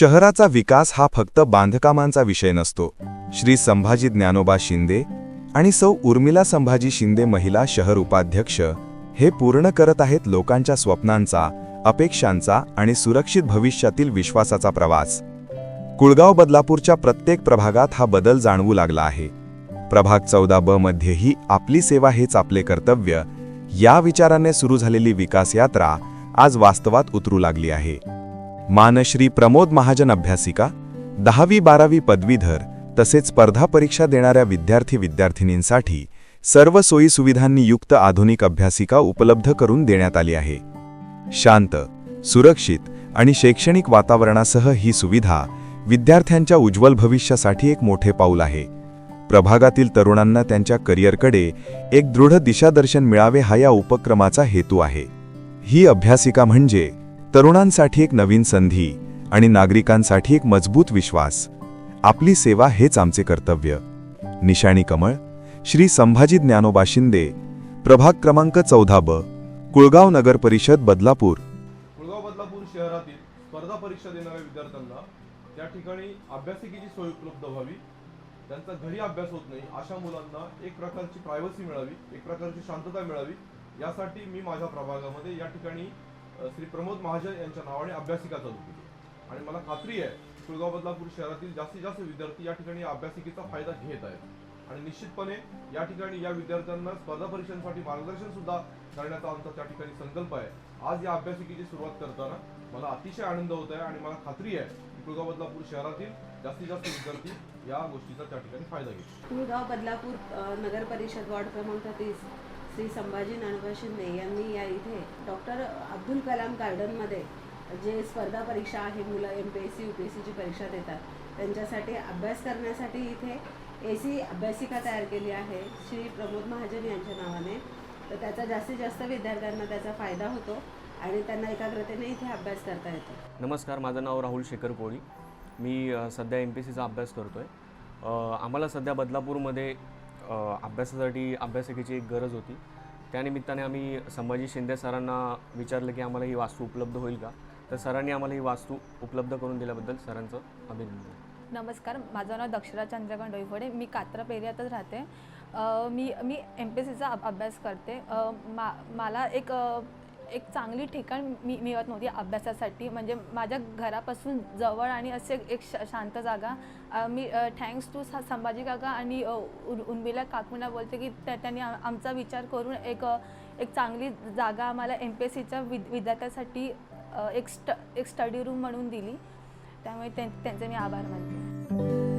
शहराचा विकास हा फक्त बांधकामांचा विषय नसतो. श्री संभाजी ज्ञानोबा शिंदे आणि सौ उर्मिला संभाजी शिंदे महिला शहर उपाध्यक्ष हे पूर्ण करत आहेत लोकांच्या स्वप्नांचा अपेक्षांचा आणि सुरक्षित भविष्यातील विश्वासाचा प्रवास. कुळगाव बदलापूरच्या प्रत्येक प्रभागात हा बदल जाणवू लागला आहे. प्रभाग चौदा ब मध्येही आपली सेवा हेच आपले कर्तव्य या विचाराने सुरू झालेली विकास यात्रा आज वास्तवात उतरू लागली आहे. मानश्री प्रमोद महाजन अभ्यासिका दहावी बारावी पदवीधर तसेच स्पर्धा परीक्षा देणाऱ्या विद्यार्थी विद्यार्थिनींसाठी सर्व सोयी सुविधांनी युक्त आधुनिक अभ्यासिका उपलब्ध करून देण्यात आली आहे. शांत सुरक्षित आणि शैक्षणिक वातावरणासह ही सुविधा विद्यार्थ्यांच्या उज्ज्वल भविष्यासाठी एक मोठे पाऊल आहे. प्रभागातील तरुणांना त्यांच्या करिअरकडे एक दृढ दिशादर्शन मिळावे हा या उपक्रमाचा हेतू आहे. ही अभ्यासिका म्हणजे तरुणांसाठी एक नवीन संधी आणि नागरिकांसाठी एक मजबूत विश्वास. आपली सेवा हेच आमचे कर्तव्य. निशाणी कमळ श्री संभाजी ज्ञानोबा शिंदे प्रभाग क्रमांक चौदा ब कुळगाव नगर परिषद बदलापूर. कुळगाव बदलापूर शहरातील स्पर्धा परीक्षा देणाऱ्या विद्यार्थ्यांना त्या ठिकाणी अभ्यासिकेची सोय उपलब्ध व्हावी. त्यांचा घरी अभ्यास होत नाही अशा मुलांना एक प्रकारची प्रायव्हसी मिळावी एक प्रकारची शांतता मिळावी. यासाठी मी माझ्या प्रभागामध्ये या ठिकाणी श्री प्रमोद महाजन यांच्या नावाने अभ्यासिका चालू केली आणि मला खात्री आहे कुळगाव बदलापूर शहरातील जास्तीत जास्त विद्यार्थी या ठिकाणी अभ्यासिकेचा फायदा घेत आहेत. आणि निश्चितपणे या ठिकाणी या विद्यार्थ्यांना स्पर्धा परीक्षांसाठी मार्गदर्शन सुद्धा करण्याचा आमचा त्या ठिकाणी संकल्प आहे. आज या अभ्यासिकेची सुरुवात करताना मला अतिशय आनंद होत आहे आणि मला खात्री आहे कुळगाव बदलापूर शहरातील जास्तीत जास्त विद्यार्थी या गोष्टीचा त्या ठिकाणी फायदा घेईल कुळगाव बदलापूर नगर परिषद वॉर्ड क्रमांक तीस. श्री संभाजी नानोबा शिंदे यांनी या इथे डॉक्टर अब्दुल कलाम गार्डनमध्ये जे स्पर्धा परीक्षा आहे मुलं M P S C U P S सीची परीक्षा देतात त्यांच्यासाठी अभ्यास करण्यासाठी इथे ए सी अभ्यासिका तयार केली आहे. श्री प्रमोद महाजन यांच्या नावाने. तर त्याचा जास्तीत जास्त विद्यार्थ्यांना त्याचा फायदा होतो आणि त्यांना एकाग्रतेने इथे अभ्यास करता येतो. नमस्कार माझं नाव राहुल शेखर कोळी. मी सध्या एम पी सीचा अभ्यास करतो आहे आम्हाला सध्या बदलापूरमध्ये अभ्यासासाठी अभ्यासिकेची एक गरज होती. त्यानिमित्ताने आम्ही संभाजी शिंदे सरांना विचारलं की आम्हाला ही वास्तू उपलब्ध होईल का? तर सरांनी आम्हाला ही वास्तू उपलब्ध करून दिल्याबद्दल सरांचं अभिनंदन. नमस्कार माझं नाव दक्षरा चंद्रकांत डोईफोडे. मी कात्रा पेरियातच राहते. मी मी एम पी सीचा अभ्यास करते. मा मला एक एक चांगली ठिकाण मी मिळत नव्हती अभ्यासासाठी. म्हणजे माझ्या घरापासून जवळ आणि असे एक श शांत जागा. मी थँक्स टू संभाजी काका आणि उर्मिला काकूंना बोलते की त्या त्यांनी आमचा विचार करून एक एक चांगली जागा आम्हाला एम पी एस सीच्या विद विद्यार्थ्यासाठी एक स्ट एक स्टडी रूम म्हणून दिली. त्यामुळे त्यां- त्यांचे मी आभार मानते.